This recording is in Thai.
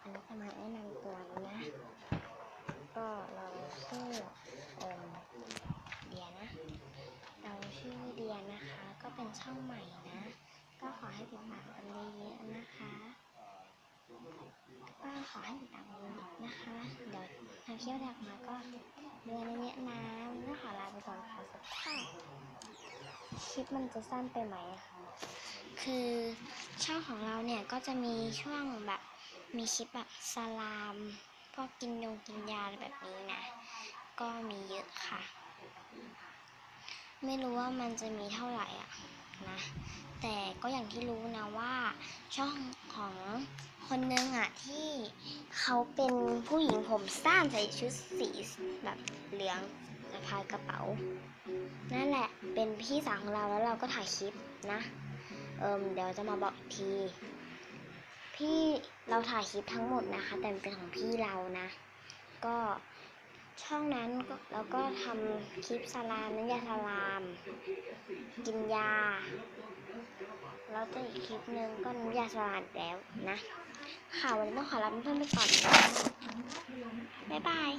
อันนี้จะมาแนะนำตัวนะ ก็เราชื่ออมเดียนะ เราชื่อเดียนะคะ ก็เป็นช่องใหม่นะ ก็ขอให้ติดตามกันเยอะๆนะคะก็ขอให้ติดตามกันนะคะ เดี๋ยวทางเที่ยวแรกมาก็เดือนนี้นะวันนี้ขอลาไปก่อนค่ะสวัสดีค่ะคลิปมันจะสั้นไปไหมคะ คือช่องของเราเนี่ยก็จะมีช่วงแบบ มีคลิปแบบสลามพวกกินยงกินยาแบบนี้นะ ก็มีเยอะค่ะ ไม่รู้ว่ามันจะมีเท่าไหร่อะนะ แต่ก็อย่างที่รู้นะว่าช่องของคนนึงอะที่เขาเป็นผู้หญิงผมสั้นใส่ชุดสีแบบเหลืองสะพายกระเป๋า นั่นแหละเป็นพี่สาวของเราแล้วเราก็ถ่ายคลิปนะ เอิมเดี๋ยวจะมาบอกอีกที พี่เราถ่ายคลิปทั้งหมดนะคะ แต่เป็นของพี่เรานะ ก็ช่องนั้นแล้วก็ทำคลิปสลามน้ำยาสลาม กินยา แล้วจะอีกคลิปหนึ่งก็น้ำยาสลามแล้วนะ ค่ะวันนี้ต้องขอลาเพื่อนๆไปก่อนนะบ๊ายบาย